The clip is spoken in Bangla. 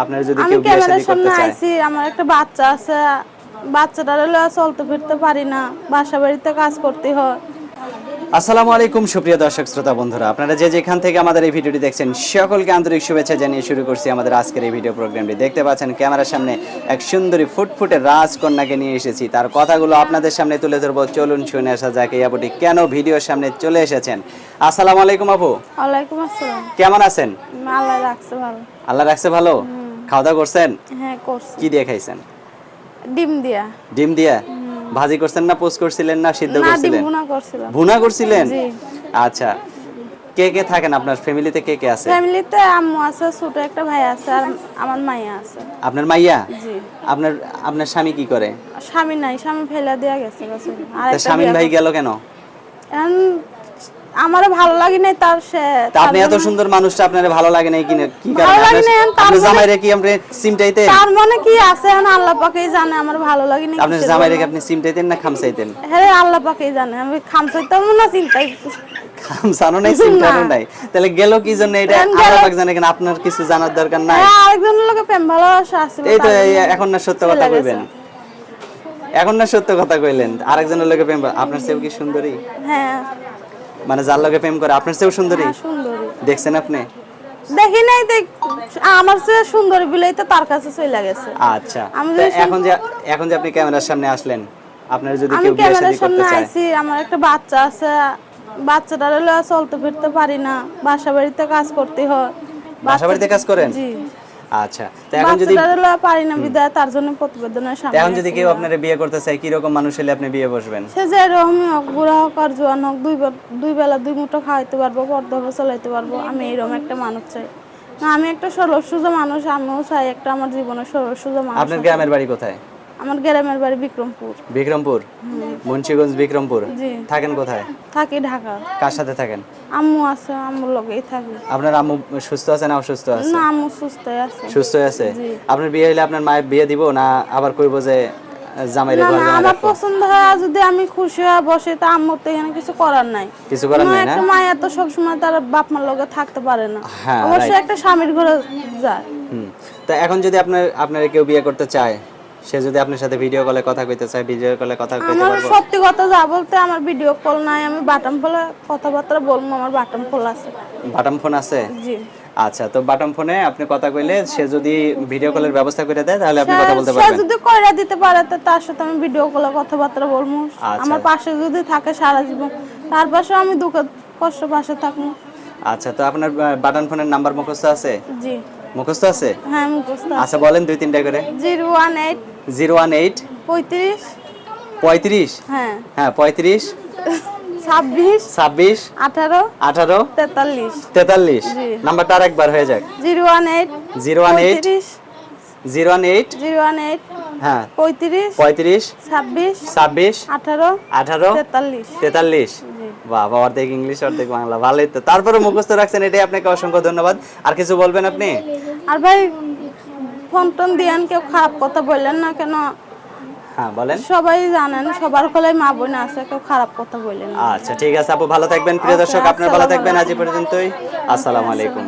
আপনার যদি আমি কেউ বিয়ে ক্যামেরার করতে সামনে আইছি আমার একটা বাচ্চা আছে। বাচ্চাটার হলে চলতে ফিরতে পারি না। বাসা বাড়িতে কাজ করতে হয়। আসসালামু আলাইকুম সুপ্রিয় দর্শক শ্রোতা বন্ধুরা। আপনারা যে যেখান থেকে আমাদের এই ভিডিওটি দেখছেন সকলকে আন্তরিক শুভেচ্ছা জানিয়ে শুরু করছি আমাদের আজকের এই ভিডিও প্রোগ্রামটি। দেখতে পাচ্ছেন ক্যামেরার সামনে এক সুন্দরী ফুটফুটে রাজকন্যাকে নিয়ে এসেছি। তার কথাগুলো আপনাদের সামনে তুলে ধরবো। চলুন শুনে আসা যাক এই আপুটি কেন ভিডিওর সামনে চলে এসেছেন। আসসালামু আলাইকুম আপু। ওয়ালাইকুম আসসালাম। কেমন আছেন? আল্লাহ রাখছে ভালো। আল্লাহ রাখছে ভালো? খাওয়া দাওয়া করছেন? হ্যাঁ করছি। কি দিয়ে খাইছেন? ডিম দিয়া। ডিম দিয়া? ভাজি করছেন না পোস্ট করছিলেন না সিদ্ধ না ডিম করছিলেন? ভুনা করছিলাম। ভুনা করছিলেন? আচ্ছা। কে কে থাকেন আপনার? ফ্যামিলিতে কে কে আছে? ফ্যামিলিতে আম্মু আছে ছোট একটা ভাই আছে আর আমার মাইয়া আছে। আপনার মাইয়া? জি। আপনার আপনার স্বামী কি করে? স্বামী নাই স্বামী ফেলে দেয়া গেছে আর স্বামীন ভাই গেল কেন? আমারও ভালো লাগে নাই তার সে আপনি এত সুন্দর মানুষটা আপনার ভালো লাগে নাই কি কি কারণে? না, আপনার মানে- কি আপনি সিমটাইতেন তার মনে কি আছে এখন আল্লাহ পাকেই জানে আমার ভালো লাগে না কিসের জামাইরে কি জন্য। আপনি সিমটাইতেন না খামসাইতেন হ্যাঁ আল্লাহ পাকেই জানে আমি খামসাইতাম না চিন্তাই খামসানো নাই সিমটানো নাই। তাহলে গেল কি জন্য? এটা আল্লাহ পাক জানে কেন আপনার কিছু জানার দরকার নাই? হ্যাঁ আরেকজনের লোকে প্রেম ভালোবাসা আছে এই তো এখন না সত্য কথা কইবেন। এখন না সত্য কথা কইলেন। আরেকজনের লোকে প্রেম আপনার চেয়েও কি সুন্দরী? হ্যাঁ। মানে যার লোকে প্রেম করে আপনার চেয়েও সুন্দরী? হ্যাঁ, সুন্দরী। দেখছেন আপনি? দেখি নাই দেখ আমার চেয়ে সুন্দরী বিলেই তো তার কাছে চলে গেছে। আচ্ছা আমি এখন যে এখন যে আপনি ক্যামেরার সামনে আসলেন আপনার যদি কেউ বিয়ে শাদী করতে চায়। আইছি আমার একটা বাচ্চা আছে বাচ্চাটার হলে চলতে ফিরতে পারি না। বাসা বাড়িতে কাজ করতে হয়। বাসা বাড়িতে কাজ করেন? জি। আচ্ছা তো এখন যদি পারি না বিদায় তার জন্য প্রতিবেদনের সামনে এখন যদি কেউ আপনার বিয়ে করতে চায় কি রকম মানুষ হলে আপনি বিয়ে বসবেন? সে যে হোক বুড়া হোক আর জোয়ান হোক দুই দুই বেলা দুই মুঠো খাওয়াইতে পারব পর্দাভাবে চলাইতে পারব আমি এইরকম একটা মানুষ চাই। না আমি একটা সরল সুজা মানুষ আমিও চাই একটা আমার জীবনে সরল সুজা মানুষ আপনার গ্রামের বাড়ি কোথায়? আমার গ্রামের বাড়ি বিক্রমপুর। বিক্রমপুর? মুন্সিগঞ্জ বিক্রমপুর? থাকেন কোথায়? থাকি ঢাকা। কার সাথে থাকেন? আম্মু আছে আম্মুর লগেই থাকি। আপনার আম্মু সুস্থ আছে না অসুস্থ আছে? না আম্মু সুস্থ আছে। সুস্থ আছে। আপনার বিয়ে হলে আপনার মায়ের বিয়ে দিব না আবার কইবো যে জামাইরে না ঘর না জামাই আমার পছন্দ হয় যদি আমি খুশি বসে তা আম্মুর তো এখানে কিছু করার নাই। কিছু করার কোনো নাই না? একটা মায়ের তো সবসময় তার বাপ মার লগে থাকতে পারে না। অবশ্যই একটা স্বামীর ঘরে যায়। হুম। তা এখন যদি আপনার আপনার কেউ বিয়ে করতে চায় সে যদি আপনার সাথে ভিডিও কলে কথা কইতে চায় ভিডিও কলে কথা কইতে পারব। আমার সত্যি কথা যা বলতে আমার ভিডিও কল নাই আমি বাটাম ফোলে কথাবার্তা বলব আমার বাটাম ফোল আছে। বাটাম ফোন আছে? জি। আচ্ছা তো বাটন ফোনে আপনি কথা কইলে সে যদি ভিডিও কলের ব্যবস্থা করে দেয় তাহলে আপনি কথা বলতে সে পারবেন যদি কইরা দিতে পারে তো তার সাথে আমি ভিডিও কলে কথাবার্তা বলব। আচ্ছা। আমার পাশে যদি থাকে সারা জীবন তার পাশে আমি দুঃখ কষ্ট পাশে থাকব। আচ্ছা তো আপনার বাটন ফোনের নাম্বার মুখস্থ আছে? জি। মুখস্থ আছে? হ্যাঁ মুখস্থ আচ্ছা বলেন দুই তিনটা করে। Zero one eight. Zero one eight. পঁয়ত্রিশ। পঁয়ত্রিশ? হ্যাঁ। হ্যাঁ পঁয়ত্রিশ। ছাব্বিশ। ছাব্বিশ। আঠারো। আঠারো। তেতাল্লিশ। তেতাল্লিশ। নাম্বারটা আর একবার হয়ে যাক। Zero one eight. Zero one eight. Zero one eight. Zero one eight. হ্যাঁ। পঁয়ত্রিশ। পঁয়ত্রিশ। ছাব্বিশ। ছাব্বিশ। আঠারো। আঠারো। তেতাল্লিশ। তেতাল্লিশ। বাবা অর্ধেক ইংলিশ অর্ধেক বাংলা। ভালোই তো। তারপরে মুখস্থ রাখছেন এটাই আপনাকে অসংখ্য ধন্যবাদ। আর কিছু বলবেন আপনি? আর ভাই ফোন টোন দিয়ান কেউ খারাপ কথা বললেন না কেন? হ্যাঁ বলেন। সবাই জানেন সবার কলাই মা বোন আছে কেউ খারাপ কথা বললেন আচ্ছা ঠিক আছে। আপু ভালো থাকবেন। প্রিয় দর্শক আপনার ভালো থাকবেন। আজ পর্যন্তই। আসসালামু আলাইকুম।